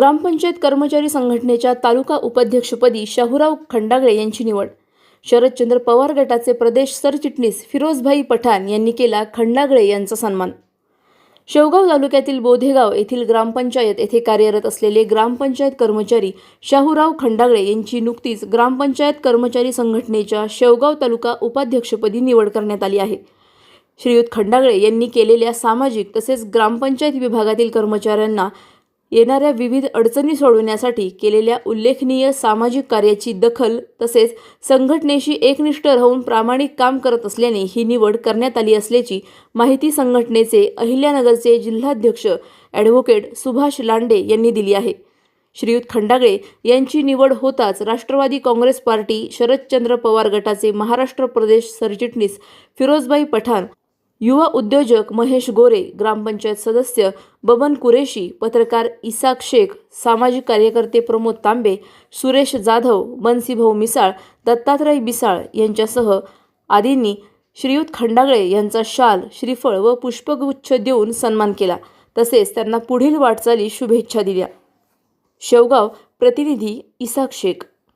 ग्रामपंचायत कर्मचारी संघटनेच्या तालुका उपाध्यक्षपदी शाहूराव खंडागळे यांची निवड. शरदचंद्र पवार गटाचे प्रदेश सरचिटणीस फिरोजभाई पठाण यांनी केला खंडागळे यांचा सन्मान. शेवगाव तालुक्यातील बोधेगाव येथील ग्रामपंचायत येथे कार्यरत असलेले ग्रामपंचायत कर्मचारी शाहूराव खंडागळे यांची नुकतीच ग्रामपंचायत कर्मचारी संघटनेच्या शेवगाव तालुका उपाध्यक्षपदी निवड करण्यात आली आहे. श्रीयुत खंडागळे यांनी केलेल्या सामाजिक तसेच ग्रामपंचायत विभागातील कर्मचाऱ्यांना येणाऱ्या विविध अडचणी सोडवण्यासाठी केलेल्या उल्लेखनीय सामाजिक कार्याची दखल तसेच संघटनेशी एकनिष्ठ राहून प्रामाणिक काम करत असल्याने ही निवड करण्यात आली असल्याची माहिती संघटनेचे अहिल्यानगरचे जिल्हाध्यक्ष ॲडव्होकेट सुभाष लांडे यांनी दिली आहे. श्रीयुत खंडागळे यांची निवड होताच राष्ट्रवादी काँग्रेस पार्टी शरदचंद्र पवार गटाचे महाराष्ट्र प्रदेश सरचिटणीस फिरोजबाई पठाण युवा उद्योजक महेश गोरे ग्रामपंचायत सदस्य बबन कुरेशी पत्रकार इसाक शेख सामाजिक कार्यकर्ते प्रमोद तांबे सुरेश जाधव बन्सीभाऊ मिसाळ दत्तात्रय बिसाळ यांच्यासह आदींनी श्रीयुत खंडागळे यांचा शाल श्रीफळ व पुष्पगुच्छ देऊन सन्मान केला. तसेच त्यांना पुढील वाटचाली शुभेच्छा दिल्या. शेवगाव प्रतिनिधी इसाक शेख